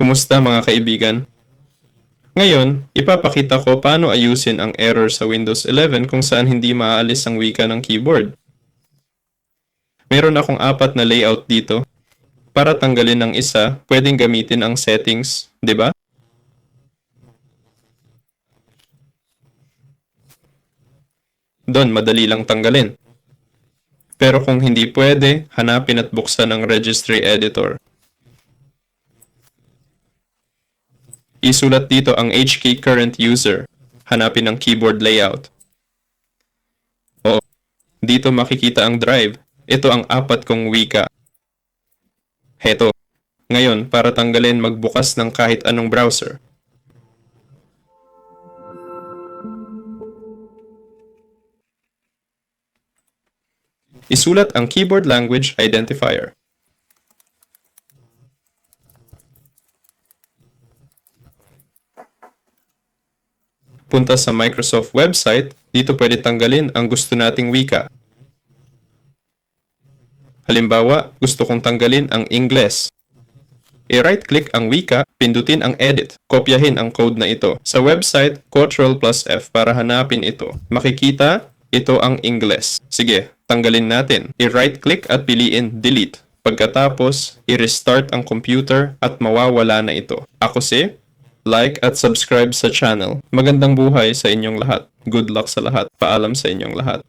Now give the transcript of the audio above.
Kumusta mga kaibigan? Ngayon, ipapakita ko paano ayusin ang error sa Windows 11 kung saan hindi maaalis ang wika ng keyboard. Meron akong apat na layout dito. Para tanggalin ang isa, pwedeng gamitin ang settings, di ba? Doon, madali lang tanggalin. Pero kung hindi pwede, hanapin at buksan ang registry editor. Isulat dito ang HK current user. Hanapin ang keyboard layout. Oo, dito makikita ang drive. Ito ang apat kong wika. Heto. Ngayon, para tanggalin magbukas ng kahit anong browser. Isulat ang keyboard language identifier. Punta sa Microsoft website, dito pwede tanggalin ang gusto nating wika. Halimbawa, gusto kong tanggalin ang Ingles. I-right-click ang wika, pindutin ang edit. Kopyahin ang code na ito. Sa website, Ctrl plus F para hanapin ito. Makikita, ito ang Ingles. Sige, tanggalin natin. I-right-click at piliin delete. Pagkatapos, i-restart ang computer at mawawala na ito. Ako si, like at subscribe sa channel. Magandang buhay sa inyong lahat. Good luck sa lahat. Paalam sa inyong lahat.